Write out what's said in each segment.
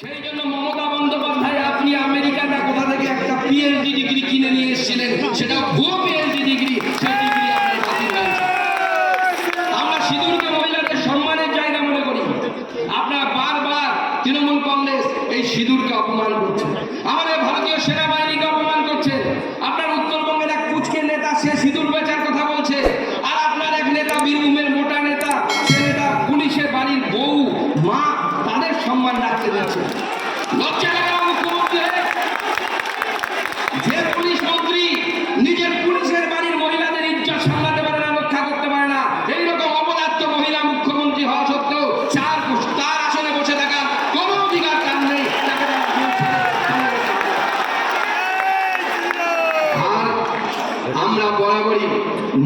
সেই জন্য মমতা বন্দ্যোপাধ্যায়, আপনি আমেরিকাটা কোথা থেকে একটা পিএইচডি ডিগ্রি কিনে নিয়ে এসেছিলেন? সেটা ভুয়ো পিএইচডি ডিগ্রি সেই ডিগ্রি আমরা সিঁদুরকে মহিলাদের সম্মানের জায়গা মনে করি। আপনারা বারবার তৃণমূল কংগ্রেস এই সিঁদুরকে অপমান করছে আমাদের ভারতীয় সেনাবাহিনীকে সম্মান রাখতে যাচ্ছে লজ্জা আমরা বরাবরই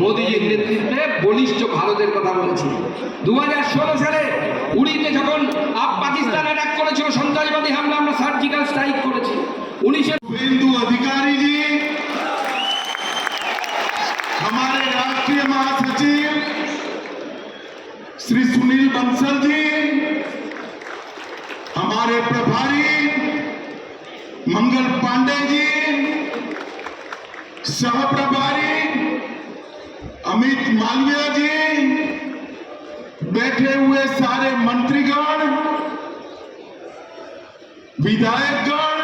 মোদীজির নেতৃত্বে বলিষ্ঠ ভারতের কথা বলেছি দু সালে উড়িতে যখন আপ পাকিস্তান অ্যাটাক করেছিল সন্ত্রাসবাদী হামলা আমরা সার্জিক্যাল স্ট্রাইক করেছি উনিশে शुभेंदु अधिकारी जी हमारे राष्ट्रीय महासचिव श्री सुनील बंसल जी हमारे प्रभारी मंगल पांडे जी सह प्रभारी अमित मालवीय जी, बैठे हुए सारे मंत्रीगण, विधायकगण,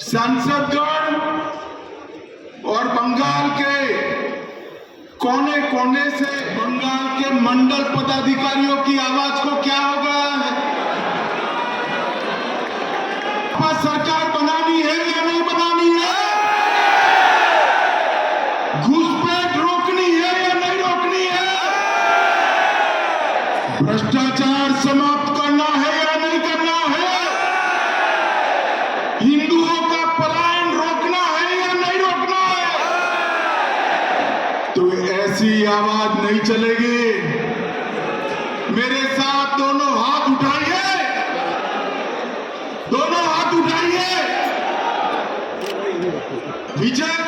सांसदगण और बंगाल के कोने कोने से बंगाल के मंडल पदाधिकारियों की आवाज़ को क्या हो गया है आपस सरकार बनानी है या नहीं बनानी है घुसपैठ रोकनी है या नहीं रोकनी है भ्रष्टाचार समाप्त करना है या नहीं करना है? हिंदुओं का पलायन रोकना है या नहीं रोकना है? तो ऐसी आवाज़ नहीं चलेगी। मेरे साथ दोनों हाथ उठाइए। दोनों हाथ उठाइए। विजय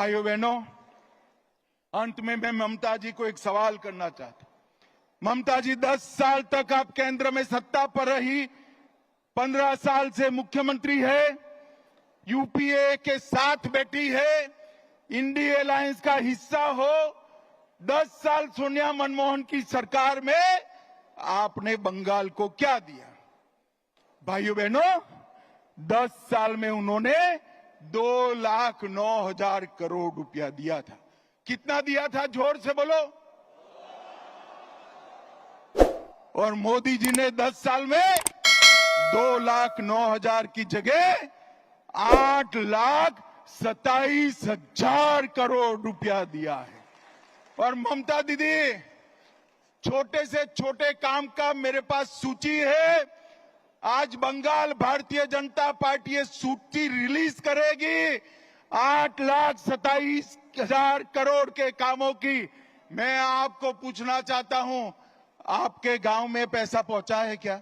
भाइयों बहनों, अंत में मैं ममता जी को एक सवाल करना चाहता ममता जी, दस साल तक आप केंद्र में सत्ता पर रही, पंद्रह साल से मुख्यमंत्री है, यूपीए के साथ बैठी है, इंडिया अलायंस का हिस्सा हो, दस साल सोनिया मनमोहन की सरकार में आपने बंगाल को क्या दिया? भाइयों बहनों, दस साल में उन्होंने दो लाख नौ हज़ार करोड़ रुपया दिया था। कितना दिया था? ज़ोर से बोलो। और मोदी जी ने दस साल में दो लाख नौ हज़ार की जगह आठ लाख सताइस हज़ार करोड़ रुपया दिया है। और ममता दीदी, छोटे से छोटे काम का मेरे पास सूची है। आज बंगाल भारतीय जनता पार्टी सूची रिलीज़ करेगी। आठ लाख सताइस हज़ार करोड़ के कामों की मैं आपको पूछना चाहता हूँ, आपके गाँव में पैसा पहुँचा है क्या?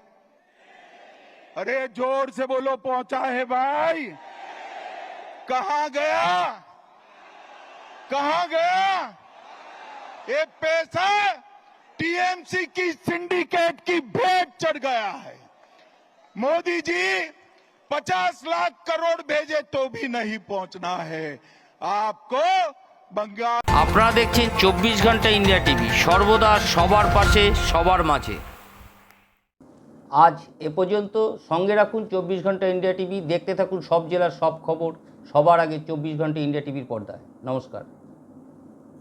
अरे ज़ोर से बोलो, पहुँचा है भाई। कहा गया? कहा गया? ये पैसा टीएमसी की सिंडिकेट की भेंट चढ़ गया है। मोदी जी 50 लाख करोड़ भेजे तो भी नहीं पहुंचना है आपको बंगाल আপনারা দেখছেন চব্বিশ ঘন্টা ইন্ডিয়া টিভি সর্বদা সবার পাশে সবার মাঝে আজ এ পর্যন্ত সঙ্গে রাখুন চব্বিশ ঘন্টা ইন্ডিয়া টিভি দেখতে থাকুন সব জেলার সব খবর সবার আগে চব্বিশ ঘন্টা ইন্ডিয়া টিভির পর্দায় নমস্কার